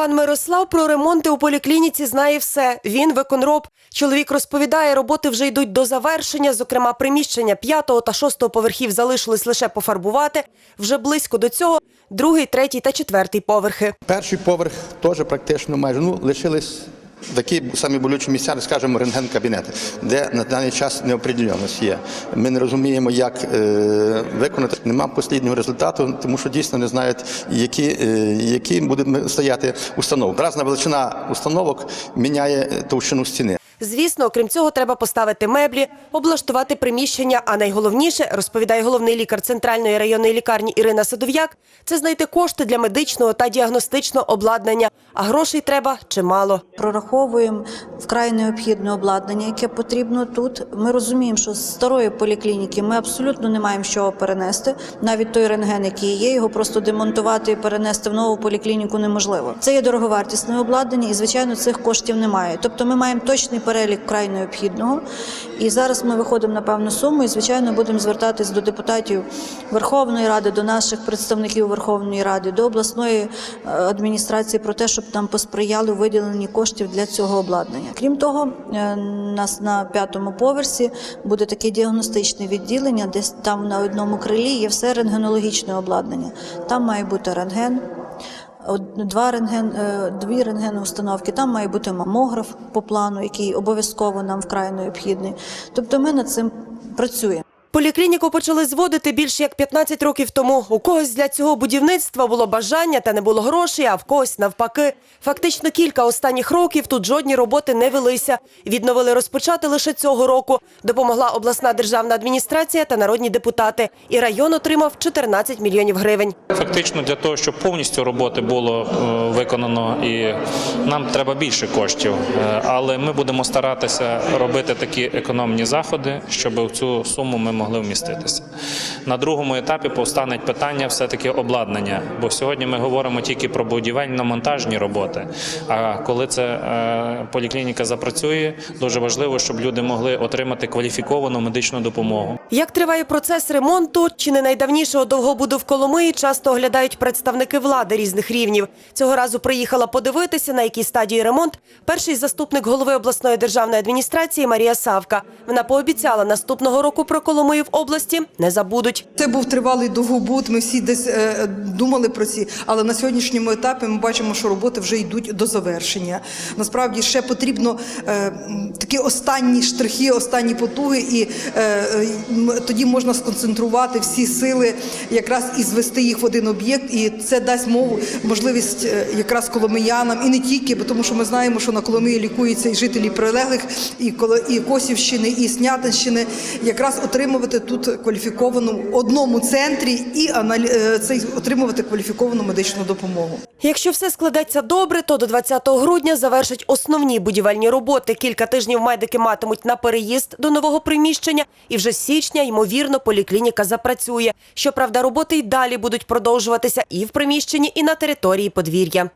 Пан Мирослав про ремонти у поліклініці знає все. Він виконроб. Чоловік розповідає, роботи вже йдуть до завершення. Зокрема, приміщення п'ятого та шостого поверхів залишилось лише пофарбувати. Вже близько до цього другий, третій та четвертий поверхи. Перший поверх теж практично майже ну лишились такі самі болючі місця, скажімо, рентген-кабінети, де на даний час неопределеність є. Ми не розуміємо, як е, виконати. Нема посліднього результату, тому що дійсно не знають, які, е, які буде стояти установок. Разна величина установок міняє товщину стіни. Звісно, окрім цього, треба поставити меблі, облаштувати приміщення. А найголовніше, розповідає головний лікар центральної районної лікарні Ірина Садов'як, це знайти кошти для медичного та діагностичного обладнання. А грошей треба чимало. Прораховуємо вкрай необхідне обладнання, яке потрібно тут. Ми розуміємо, що з старої поліклініки ми абсолютно не маємо чого перенести. Навіть той рентген, який є, його просто демонтувати і перенести в нову поліклініку неможливо. Це є дороговартісне обладнання, і звичайно цих коштів немає. Тобто, ми маємо точний перелік вкрай необхідного. І зараз ми виходимо на певну суму, і звичайно будемо звертатись до депутатів Верховної Ради, до наших представників Верховної Ради, до обласної е, адміністрації про те, щоб нам посприяли виділенні коштів для цього обладнання. Крім того, е, нас на п'ятому поверсі буде таке діагностичне відділення, десь там на одному крилі є все рентгенологічне обладнання. Там має бути рентген. Два рентген, е, дві рентгенні установки, там має бути мамограф по плану, який обов'язково нам вкрай необхідний. Тобто ми над цим працюємо. Поліклініку почали зводити більше як 15 років тому. У когось для цього будівництва було бажання та не було грошей, а в когось навпаки. Фактично кілька останніх років тут жодні роботи не велися. Відновили розпочати лише цього року. Допомогла обласна державна адміністрація та народні депутати. І район отримав 14 мільйонів гривень. Фактично для того, щоб повністю роботи було е, виконано, і нам треба більше коштів. Е, Але ми будемо старатися робити такі економні заходи, щоб цю суму ми могли вміститися. На другому етапі повстане питання все-таки обладнання, бо сьогодні ми говоримо тільки про будівельно-монтажні роботи. А коли це е, поліклініка запрацює, дуже важливо, щоб люди могли отримати кваліфіковану медичну допомогу. Як триває процес ремонту, чи не найдавнішого довгобуду в Коломиї часто оглядають представники влади різних рівнів. Цього разу приїхала подивитися, на якій стадії ремонт перший заступник голови обласної державної адміністрації Марія Савка. Вона пообіцяла наступного року про Коломию в області не забудуть. Це був тривалий довгобуд. Ми всі десь е, думали про ці, але на сьогоднішньому етапі ми бачимо, що роботи вже йдуть до завершення. Насправді ще потрібно е, такі останні штрихи, останні потуги, і е, тоді можна сконцентрувати всі сили, якраз і звести їх в один об'єкт. І це дасть мову можливість е, якраз коломиянам, і не тільки, бо тому що ми знаємо, що на Коломиї лікуються і жителі прилеглих, і і Косівщини, і Снятинщини, якраз отримувати тут кваліфіковану одному центрі і е, цей отримувати кваліфіковану медичну допомогу. Якщо все складеться добре, то до 20 грудня завершать основні будівельні роботи. Кілька тижнів медики матимуть на переїзд до нового приміщення, і вже з січня, ймовірно, поліклініка запрацює. Щоправда, роботи й далі будуть продовжуватися і в приміщенні, і на території подвір'я.